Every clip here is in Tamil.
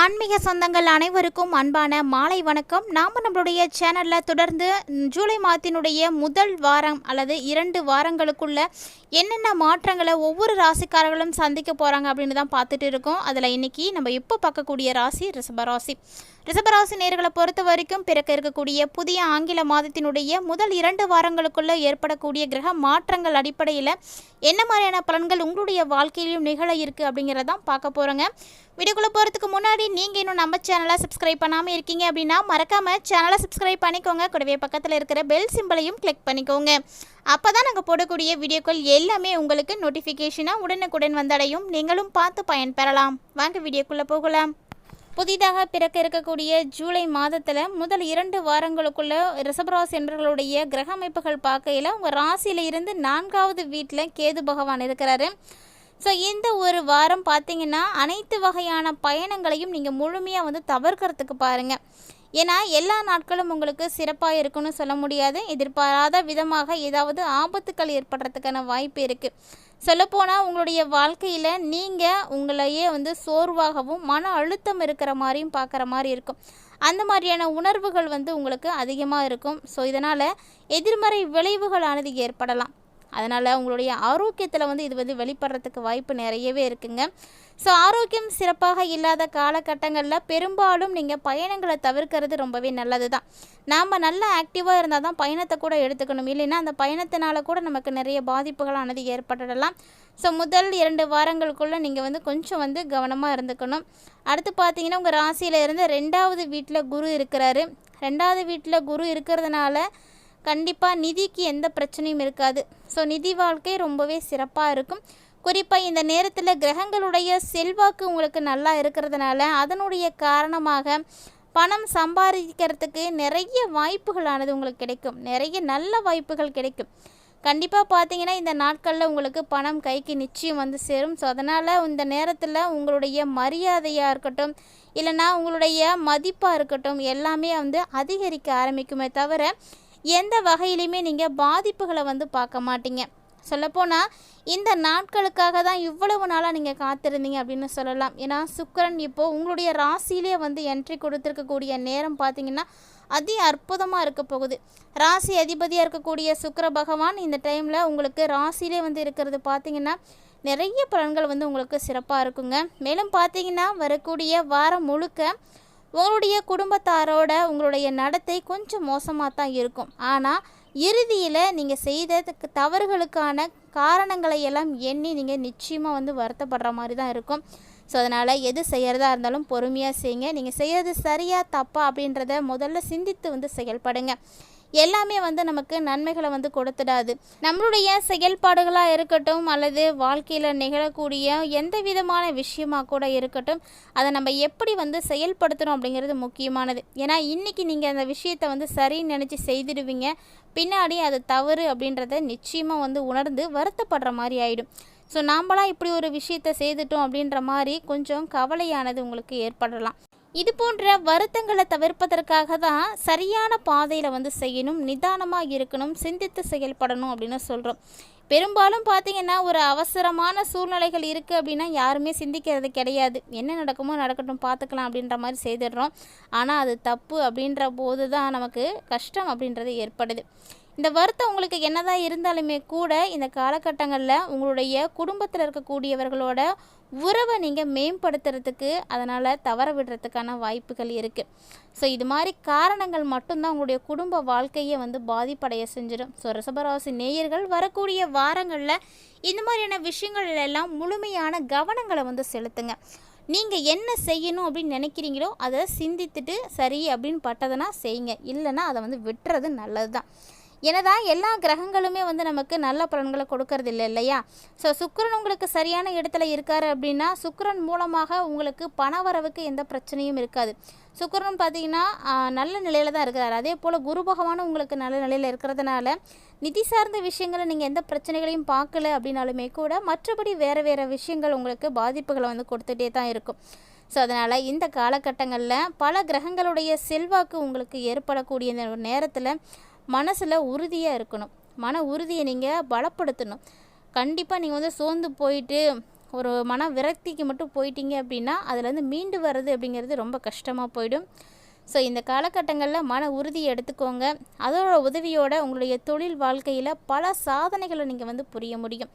ஆன்மீக சொந்தங்கள் அனைவருக்கும் அன்பான மாலை வணக்கம். நாம் நம்மளுடைய சேனலில் தொடர்ந்து ஜூலை மாதத்தினுடைய முதல் வாரம் அல்லது இரண்டு வாரங்களுக்குள்ள என்னென்ன மாற்றங்களை ஒவ்வொரு ராசிக்காரர்களும் சந்திக்க போகிறாங்க அப்படின்னு தான் பார்த்துட்டு இருக்கோம். அதில் இன்னைக்கு நம்ம இப்போ பார்க்கக்கூடிய ராசி ரிஷபராசி. ரிஷபராசி நேர்களை பொறுத்த வரைக்கும் பிறக்க இருக்கக்கூடிய புதிய ஆங்கில மாதத்தினுடைய முதல் இரண்டு வாரங்களுக்குள்ளே ஏற்படக்கூடிய கிரக மாற்றங்கள் அடிப்படையில் என்ன மாதிரியான பலன்கள் உங்களுடைய வாழ்க்கையிலும் நிகழ இருக்குது அப்படிங்கிறதான் பார்க்க போகிறோங்க வீடியோக்குள்ளே போகிறதுக்கு முன்னாடி நீங்கள் இன்னும் நம்ம சேனலை சப்ஸ்கிரைப் பண்ணாமல் இருக்கீங்க அப்படின்னா மறக்காமல் சேனலை சப்ஸ்கிரைப் பண்ணிக்கோங்க. கூடவே பக்கத்தில் இருக்கிற பெல் சிம்பிளையும் கிளிக் பண்ணிக்கோங்க. அப்போ தான் நாங்கள் போடக்கூடிய வீடியோக்கள் எல்லாமே உங்களுக்கு நோட்டிஃபிகேஷனாக உடனுக்குடன் வந்தடையும். நீங்களும் பார்த்து பயன்பெறலாம் வாங்க வீடியோக்குள்ளே போகலாம். புதிதாக பிறக்க இருக்கக்கூடிய ஜூலை மாதத்தில் முதல் இரண்டு வாரங்களுக்குள்ள ரிஷபராசி என்பர்களுடைய கிரக அமைப்புகள் பார்க்கையில் உங்கள் ராசியில் இருந்து நான்காவது வீட்டில் கேது பகவான் இருக்கிறாரு. ஸோ இந்த ஒரு வாரம் பார்த்தீங்கன்னா அனைத்து வகையான பயணங்களையும் நீங்கள் முழுமையாக வந்து தவிர்க்கிறதுக்கு பாருங்கள் ஏன்னா எல்லா நாட்களும் உங்களுக்கு சிறப்பாக இருக்குன்னு சொல்ல முடியாது. எதிர்பாராத விதமாக ஏதாவது ஆபத்துக்கள் ஏற்படுறதுக்கான வாய்ப்பு இருக்குது சொல்லப்போனால் உங்களுடைய வாழ்க்கையில் நீங்கள் உங்களையே வந்து சோர்வாகவும் மன அழுத்தம் இருக்கிற மாதிரியும் பார்க்குற மாதிரி இருக்கும். அந்த மாதிரியான உணர்வுகள் வந்து உங்களுக்கு அதிகமாக இருக்கும். ஸோ இதனால் எதிர்மறை விளைவுகளானது ஏற்படலாம். அதனால் உங்களுடைய ஆரோக்கியத்தில் வந்து இது வந்து வெளிப்படுறதுக்கு வாய்ப்பு நிறையவே இருக்குங்க. ஸோ ஆரோக்கியம் சிறப்பாக இல்லாத காலகட்டங்களில் பெரும்பாலும் நீங்கள் பயணங்களை தவிர்க்கிறது ரொம்பவே நல்லது தான் நாம் நல்லா ஆக்டிவாக இருந்தால் தான் பயணத்தை கூட எடுத்துக்கணும். இல்லைன்னா அந்த பயணத்தினால கூட நமக்கு நிறைய பாதிப்புகளானது ஏற்பட்டுடலாம் ஸோ முதல் இரண்டு வாரங்களுக்குள்ளே நீங்கள் வந்து கொஞ்சம் வந்து கவனமாக இருந்துக்கணும். அடுத்து பார்த்தீங்கன்னா உங்கள் ராசியில இருந்து ரெண்டாவது வீட்டில் குரு இருக்கிறாரு. ரெண்டாவது வீட்டில் குரு இருக்கிறதுனால கண்டிப்பாக நிதிக்கு எந்த பிரச்சனையும் இருக்காது. ஸோ நிதி வாழ்க்கை ரொம்பவே சிறப்பாக இருக்கும். குறிப்பாக இந்த நேரத்தில் கிரகங்களுடைய செல்வாக்கு உங்களுக்கு நல்லா இருக்கிறதுனால அதனுடைய காரணமாக பணம் சம்பாதிக்கிறதுக்கு நிறைய வாய்ப்புகளானது உங்களுக்கு கிடைக்கும். நிறைய நல்ல வாய்ப்புகள் கிடைக்கும். கண்டிப்பாக பார்த்தீங்கன்னா இந்த நாட்களில் உங்களுக்கு பணம் கைக்கு நிச்சயம் வந்து சேரும். ஸோ அதனால் இந்த நேரத்தில் உங்களுடைய மரியாதையாக இருக்கட்டும் இல்லைன்னா உங்களுடைய மதிப்பாக இருக்கட்டும் எல்லாமே வந்து அதிகரிக்க ஆரம்பிக்குமே தவிர எந்த வகையிலையுமே நீங்கள் பாதிப்புகளை வந்து பார்க்க மாட்டீங்க. சொல்லப்போனால் இந்த நாட்களுக்காக தான் இவ்வளவு நாளாக நீங்கள் காத்திருந்தீங்க அப்படின்னு சொல்லலாம். ஏன்னா சுக்கிரன் இப்போது உங்களுடைய ராசியிலே வந்து என்ட்ரி கொடுத்துருக்கக்கூடிய நேரம் பார்த்தீங்கன்னா அதி அற்புதமாக இருக்க போகுது. ராசி அதிபதியாக இருக்கக்கூடிய சுக்கிர பகவான் இந்த டைமில் உங்களுக்கு ராசியிலே வந்து இருக்கிறது பார்த்தீங்கன்னா நிறைய பலன்கள் வந்து உங்களுக்கு சிறப்பாக இருக்குங்க. மேலும் பார்த்தீங்கன்னா வரக்கூடிய வாரம் முழுக்க உங்களுடைய குடும்பத்தாரோட உங்களுடைய நடத்தை கொஞ்சம் மோசமாக தான் இருக்கும். ஆனால் இறுதியில் நீங்கள் செய்த தவறுகளுக்கான காரணங்களை எல்லாம் எண்ணி நீங்கள் நிச்சயமாக வந்து வருத்தப்படுற மாதிரி தான் இருக்கும். ஸோ அதனால் எது செய்கிறதா இருந்தாலும் பொறுமையாக செய்யுங்க நீங்கள் செய்கிறது சரியா தப்பா அப்படின்றத முதல்ல சிந்தித்து வந்து செயல்படுங்க. எல்லாமே வந்து நமக்கு நன்மைகளை வந்து கொடுத்துடாது. நம்மளுடைய செயல்பாடுகளாக இருக்கட்டும் அல்லது வாழ்க்கையில் நிகழக்கூடிய எந்த விதமான விஷயமாக கூட இருக்கட்டும் அதை நம்ம எப்படி வந்து செயல்படுத்தணும் அப்படிங்கிறது முக்கியமானது. ஏன்னா இன்றைக்கி நீங்கள் அந்த விஷயத்தை வந்து சரின்னு நினச்சி செய்திடுவீங்க. பின்னாடி அது தவறு அப்படின்றத நிச்சயமாக வந்து உணர்ந்து வருத்தப்படுற மாதிரி ஆகிடும் ஸோ நாம்பளாம் இப்படி ஒரு விஷயத்தை செய்துட்டோம் அப்படின்ற மாதிரி கொஞ்சம் கவலையானது உங்களுக்கு ஏற்படலாம். இது போன்ற வருத்தங்களை தவிர்ப்பதற்காக தான் சரியான பாதையில் வந்து செய்யணும் நிதானமாக இருக்கணும் சிந்தித்து செயல்படணும் அப்படின்னு சொல்கிறோம் பெரும்பாலும் பார்த்தீங்கன்னா ஒரு அவசரமான சூழ்நிலைகள் இருக்குது அப்படின்னா யாருமே சிந்திக்கிறது கிடையாது. என்ன நடக்குமோ நடக்கட்டும் பார்த்துக்கலாம் அப்படின்ற மாதிரி செய்திடுறோம். ஆனால் அது தப்பு அப்படின்ற போது தான் நமக்கு கஷ்டம் அப்படின்றது ஏற்படுது. இந்த வருத்தம் உங்களுக்கு என்னதான் இருந்தாலுமே கூட இந்த காலகட்டங்களில் உங்களுடைய குடும்பத்தில் இருக்கக்கூடியவர்களோட உறவை நீங்கள் மேம்படுத்துறதுக்கு அதனால் தவற விடுறதுக்கான வாய்ப்புகள் இருக்குது ஸோ இது மாதிரி காரணங்கள் மட்டும்தான் உங்களுடைய குடும்ப வாழ்க்கையை வந்து பாதிப்படைய செஞ்சிடும். ஸோ ரிசபராசி நேயர்கள் வரக்கூடிய வாரங்களில் இந்த மாதிரியான விஷயங்கள் எல்லாம் முழுமையான கவனங்களை வந்து செலுத்துங்க. நீங்கள் என்ன செய்யணும் அப்படின்னு நினைக்கிறீங்களோ அதை சிந்தித்துட்டு சரி அப்படின்னு பட்டதுன்னா செய்யுங்க. இல்லைன்னா அதை வந்து விட்டுறது நல்லது தான் என்னதான் எல்லா கிரகங்களுமே வந்து நமக்கு நல்ல பலன்களை கொடுக்கறது இல்லை இல்லையா? ஸோ சுக்கிரன் உங்களுக்கு சரியான இடத்துல இருக்காரு அப்படின்னா சுக்கரன் மூலமாக உங்களுக்கு பண வரவுக்கு எந்த பிரச்சனையும் இருக்காது. சுக்கரன் பார்த்தீங்கன்னா நல்ல நிலையில் தான் இருக்கிறார். அதே போல் குரு பகவானும் உங்களுக்கு நல்ல நிலையில் இருக்கிறதுனால நிதி சார்ந்த விஷயங்களை நீங்கள் எந்த பிரச்சனைகளையும் பார்க்கல அப்படின்னாலுமே கூட மற்றபடி வேறு வேறு விஷயங்கள் உங்களுக்கு பாதிப்புகளை வந்து கொடுத்துட்டே தான் இருக்கும். ஸோ அதனால் இந்த காலகட்டங்களில் பல கிரகங்களுடைய செல்வாக்கு உங்களுக்கு ஏற்படக்கூடிய இந்த நேரத்தில் மனசில் உறுதியாக இருக்கணும். மன உறுதியை நீங்கள் பலப்படுத்தணும். கண்டிப்பாக நீங்கள் வந்து சோர்ந்து போயிட்டு ஒரு மன விரக்திக்கு மட்டும் போயிட்டீங்க அப்படின்னா அதுலேருந்து மீண்டு வர்றது அப்படிங்கிறது ரொம்ப கஷ்டமாக போயிடும். ஸோ இந்த காலகட்டங்களில் மன உறுதி எடுத்துக்கோங்க. அதோட உதவியோட உங்களுடைய தொழில் வாழ்க்கையில் பல சாதனைகளை நீங்கள் வந்து புரிய முடியும்.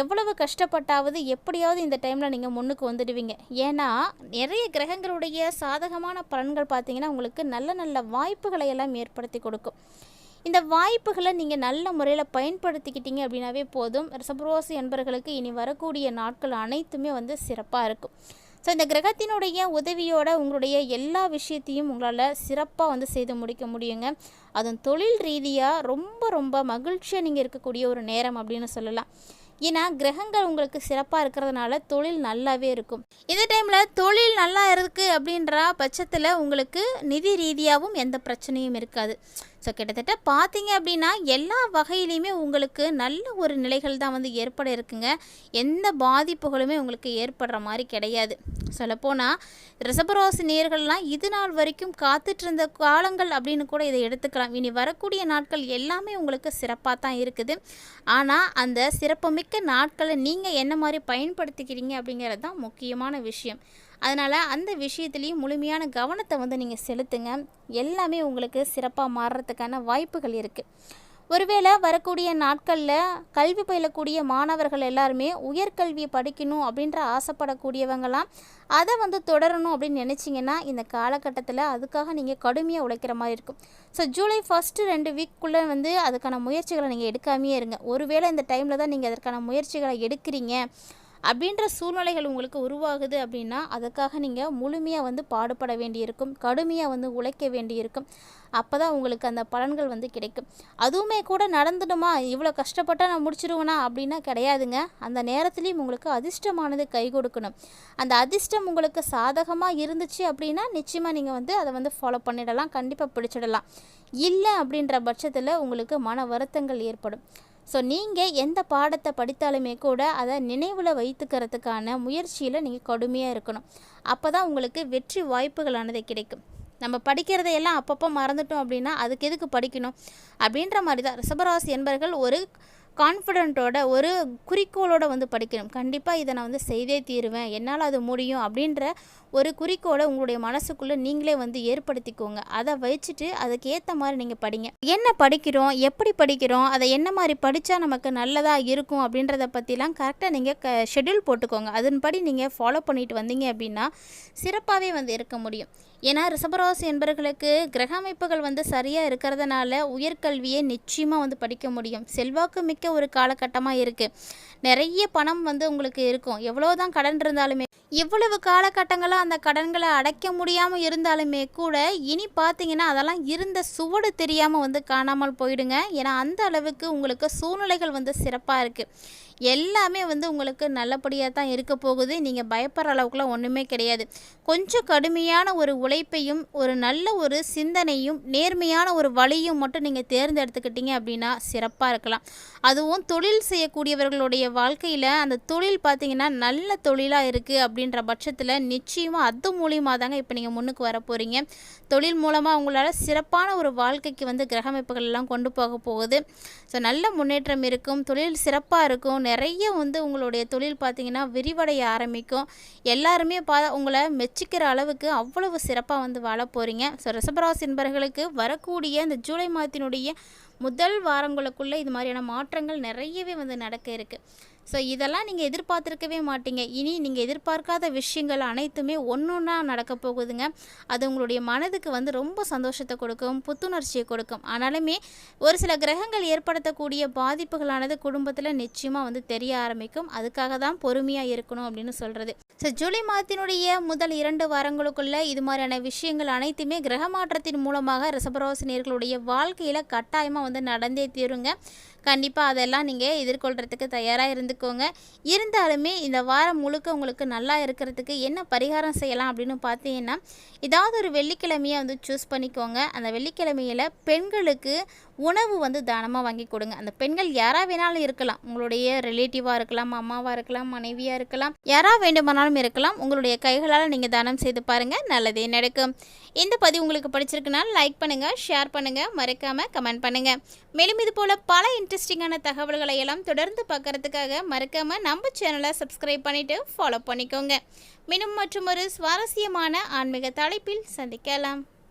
எவ்வளவு கஷ்டப்பட்டாவது எப்படியாவது இந்த டைமில் நீங்கள் முன்னுக்கு வந்துடுவீங்க. ஏன்னா நிறைய கிரகங்களுடைய சாதகமான பலன்கள் பார்த்தீங்கன்னா உங்களுக்கு நல்ல நல்ல வாய்ப்புகளை எல்லாம் ஏற்படுத்தி கொடுக்கும். இந்த வாய்ப்புகளை நீங்கள் நல்ல முறையில் பயன்படுத்திக்கிட்டீங்க அப்படின்னாவே போதும். ரிஷபரோசி என்பர்களுக்கு இனி வரக்கூடிய நாட்கள் அனைத்துமே வந்து சிறப்பாக இருக்கும். ஸோ இந்த கிரகத்தினுடைய உதவியோட உங்களுடைய எல்லா விஷயத்தையும் உங்களால் சிறப்பாக வந்து செய்து முடிக்க முடியுங்க. அதன் தொழில் ரீதியாக ரொம்ப ரொம்ப மகிழ்ச்சியாக நீங்கள் இருக்கக்கூடிய ஒரு நேரம் அப்படின்னு சொல்லலாம். ஏன்னா கிரகங்கள் உங்களுக்கு சிறப்பாக இருக்கிறதுனால தொழில் நல்லாவே இருக்கும். இந்த டைமில் தொழில் நல்லா இருக்குது அப்படின்ற பட்சத்தில் உங்களுக்கு நிதி ரீதியாகவும் எந்த பிரச்சனையும் இருக்காது. ஸோ கிட்டத்தட்ட பார்த்தீங்க அப்படின்னா எல்லா வகையிலையுமே உங்களுக்கு நல்ல ஒரு நிலைகள் தான் வந்து ஏற்பட இருக்குங்க. எந்த பாதிப்புகளுமே உங்களுக்கு ஏற்படுற மாதிரி கிடையாது. சொல்லப்போனால் ரிசபராசி நேர்கள்லாம் இது நாள் வரைக்கும் காத்துட்டு இருந்த காலங்கள் அப்படின்னு கூட இதை எடுத்துக்கலாம். இனி வரக்கூடிய நாட்கள் எல்லாமே உங்களுக்கு சிறப்பாக தான் இருக்குது. ஆனால் அந்த சிறப்புமிக்க நாட்களை நீங்கள் என்ன மாதிரி பயன்படுத்திக்கிறீங்க அப்படிங்கிறது தான் முக்கியமான விஷயம். அதனால் அந்த விஷயத்துலேயும் முழுமையான கவனத்தை வந்து நீங்கள் செலுத்துங்க. எல்லாமே உங்களுக்கு சிறப்பாக மாறுறதுக்கான வாய்ப்புகள் இருக்குது ஒருவேளை வரக்கூடிய நாட்களில் கல்வி பயிலக்கூடிய மாணவர்கள் எல்லாருமே உயர்கல்வியை படிக்கணும் அப்படின்ற ஆசைப்படக்கூடியவங்களாம் அதை வந்து தொடரணும் அப்படின்னு நினச்சிங்கன்னா இந்த காலகட்டத்தில் அதுக்காக நீங்கள் கடுமையாக உழைக்கிற மாதிரி இருக்கும். ஸோ ஜூலை ஃபஸ்ட்டு ரெண்டு வீக்குள்ளே வந்து அதுக்கான முயற்சிகளை நீங்கள் எடுக்காமையே இருங்க. ஒருவேளை இந்த டைமில் தான் நீங்கள் அதற்கான முயற்சிகளை எடுக்கிறீங்க. அப்படின்ற சூழ்நிலைகள் உங்களுக்கு உருவாகுது அப்படின்னா அதுக்காக நீங்கள் முழுமையாக வந்து பாடுபட வேண்டியிருக்கும் கடுமையாக வந்து உழைக்க வேண்டியிருக்கும். அப்போ தான் உங்களுக்கு அந்த பலன்கள் வந்து கிடைக்கும். அதுவுமே கூட நடந்துடுமா? இவ்வளோ கஷ்டப்பட்டால் நான் முடிச்சிருவேனா? அப்படின்னா கிடையாதுங்க. அந்த நேரத்துலேயும் உங்களுக்கு அதிர்ஷ்டமானது கை கொடுக்கணும். அந்த அதிர்ஷ்டம் உங்களுக்கு சாதகமாக இருந்துச்சு அப்படின்னா நிச்சயமாக நீங்கள் வந்து அதை வந்து ஃபாலோ பண்ணிடலாம். கண்டிப்பாக பிடிச்சிடலாம். இல்லை அப்படின்ற பட்சத்தில் உங்களுக்கு மன வருத்தங்கள் ஏற்படும். ஸோ நீங்கள் எந்த பாடத்தை படித்தாலுமே கூட அதை நினைவில் வைத்துக்கிறதுக்கான முயற்சியில் நீங்கள் கடுமையாக இருக்கணும். அப்போ தான் உங்களுக்கு வெற்றி வாய்ப்புகளானது கிடைக்கும். நம்ம படிக்கிறதையெல்லாம் அப்பப்போ மறந்துட்டோம் அப்படின்னா அதுக்கு எதுக்கு படிக்கணும்? அப்படின்ற மாதிரி தான் ரிஷபராசி என்பர்கள் ஒரு கான்ஃபிடென்ட்டோட ஒரு குறிக்கோளோட வந்து படிக்கணும். கண்டிப்பாக இதை நான் வந்து செய்தே தீருவேன். என்னால் அது முடியும் அப்படின்ற ஒரு குறிக்கோளை உங்களுடைய மனசுக்குள்ளே நீங்களே வந்து ஏற்படுத்திக்கோங்க. அதை வச்சுட்டு அதுக்கு ஏற்ற மாதிரி நீங்கள் படிங்க. என்ன படிக்கிறோம்? எப்படி படிக்கிறோம்? அதை என்ன மாதிரி படித்தா நமக்கு நல்லதாக இருக்கும் அப்படின்றத பற்றிலாம் கரெக்டாக நீங்கள் க ஷெட்யூல் போட்டுக்கோங்க. அதன்படி நீங்கள் ஃபாலோ பண்ணிட்டு வந்தீங்க அப்படின்னா சிறப்பாகவே வந்து இருக்க முடியும். ஏன்னா ரிஷபராசி என்பவர்களுக்கு கிரக அமைப்புகள் வந்து சரியாக இருக்கிறதுனால உயர்கல்வியை நிச்சயமாக வந்து படிக்க முடியும். செல்வாக்கு மிக்க ஒரு காலகட்டமாக இருக்குது நிறைய பணம் வந்து உங்களுக்கு இருக்கும். எவ்வளோ தான் கடன் இருந்தாலுமே இவ்வளவு காலகட்டங்களாக அந்த கடன்களை அடைக்க முடியாமல் இருந்தாலுமே கூட இனி பார்த்தீங்கன்னா அதெல்லாம் இருந்த சுவடு தெரியாமல் வந்து காணாமல் போயிடுங்க. ஏன்னா அந்த அளவுக்கு உங்களுக்கு சூழ்நிலைகள் வந்து சிறப்பாக இருக்குது எல்லாமே வந்து உங்களுக்கு நல்லபடியாக தான் இருக்க போகுது. நீங்கள் பயப்படுற அளவுக்குலாம் ஒன்றுமே கிடையாது. கொஞ்சம் கடுமையான ஒரு உழைப்பையும் ஒரு நல்ல ஒரு சிந்தனையும் நேர்மையான ஒரு வழியும் மட்டும் நீங்கள் தேர்ந்தெடுத்துக்கிட்டீங்க அப்படின்னா சிறப்பாக இருக்கலாம். அதுவும் தொழில் செய்யக்கூடியவர்களுடைய வாழ்க்கையில் அந்த தொழில் பார்த்தீங்கன்னா நல்ல தொழிலாக இருக்குது அப்படின்ற பட்சத்தில் நிச்சயமாக அது மூலியமாக தாங்க இப்போ நீங்கள் முன்னுக்கு வர போகிறீங்க தொழில் மூலமாக உங்களால் சிறப்பான ஒரு வாழ்க்கைக்கு வந்து கிரகமைப்புகள் எல்லாம் கொண்டு போக போகுது. ஸோ நல்ல முன்னேற்றம் இருக்கும் தொழில் சிறப்பாக இருக்கும் நிறைய வந்து உங்களுடைய தொழில் பார்த்திங்கன்னா விரிவடைய ஆரம்பிக்கும். எல்லாருமே பா உங்களை மெச்சிக்கிற அளவுக்கு அவ்வளவு சிறப்பாக வந்து வாழ போகிறீங்க ஸோ ரிசபராசி என்பர்களுக்கு வரக்கூடிய இந்த ஜூலை மாதத்தினுடைய முதல் வாரங்களுக்குள்ளே இது மாதிரியான மாற்றங்கள் நிறையவே வந்து நடக்க இருக்குது ஸோ இதெல்லாம் நீங்கள் எதிர்பார்த்துருக்கவே மாட்டீங்க. இனி நீங்கள் எதிர்பார்க்காத விஷயங்கள் அனைத்துமே ஒன்று ஒன்றா நடக்க போகுதுங்க. அது உங்களுடைய மனதுக்கு வந்து ரொம்ப சந்தோஷத்தை கொடுக்கும் புத்துணர்ச்சியை கொடுக்கும். ஆனாலுமே ஒரு சில கிரகங்கள் ஏற்படுத்தக்கூடிய பாதிப்புகளானது குடும்பத்தில் நிச்சயமாக வந்து தெரிய ஆரம்பிக்கும். அதுக்காக தான் பொறுமையாக இருக்கணும் அப்படின்னு சொல்கிறது ஸோ ஜூலை மாதத்தினுடைய முதல் இரண்டு வாரங்களுக்குள்ள இது மாதிரியான விஷயங்கள் அனைத்துமே கிரக மாற்றத்தின் மூலமாக ரிஷபராசினியர்களுடைய வாழ்க்கையில் கட்டாயமாக வந்து நடந்தே தீருங்க. கண்டிப்பாக அதெல்லாம் நீங்கள் எதிர்கொள்கிறதுக்கு தயாராக இருந்துக்கோங்க. இருந்தாலுமே இந்த வாரம் முழுக்க உங்களுக்கு நல்லா இருக்கிறதுக்கு என்ன பரிகாரம் செய்யலாம் அப்படின்னு பார்த்தீங்கன்னா ஏதாவது ஒரு வெள்ளிக்கிழமையை வந்து சூஸ் பண்ணிக்கோங்க. அந்த வெள்ளிக்கிழமையில் பெண்களுக்கு உணவு வந்து தானமாக வாங்கி கொடுங்க. அந்த பெண்கள் யாராக வேணாலும் இருக்கலாம். உங்களுடைய ரிலேட்டிவாக இருக்கலாம் அம்மாவாக இருக்கலாம் மனைவியாக இருக்கலாம் யாராக வேண்டுமானாலும் இருக்கலாம். உங்களுடைய கைகளால் நீங்கள் தானம் செய்து பாருங்கள் நல்லதே நடக்கும். இந்த பதிவு உங்களுக்கு பிடிச்சிருக்குன்னா லைக் பண்ணுங்கள் ஷேர் பண்ணுங்கள் மறக்காமல் கமெண்ட் பண்ணுங்கள் மேலும் இது போல் பல இன்ட்ரெஸ்டிங்கான தகவல்களை எல்லாம் தொடர்ந்து பார்க்கறதுக்காக மறக்காமல் நம்ம சேனலை சப்ஸ்கிரைப் பண்ணிவிட்டு ஃபாலோ பண்ணிக்கோங்க. மீண்டும் மற்றும் ஒரு சுவாரஸ்யமான ஆன்மீக தலைப்பில் சந்திக்கலாம்.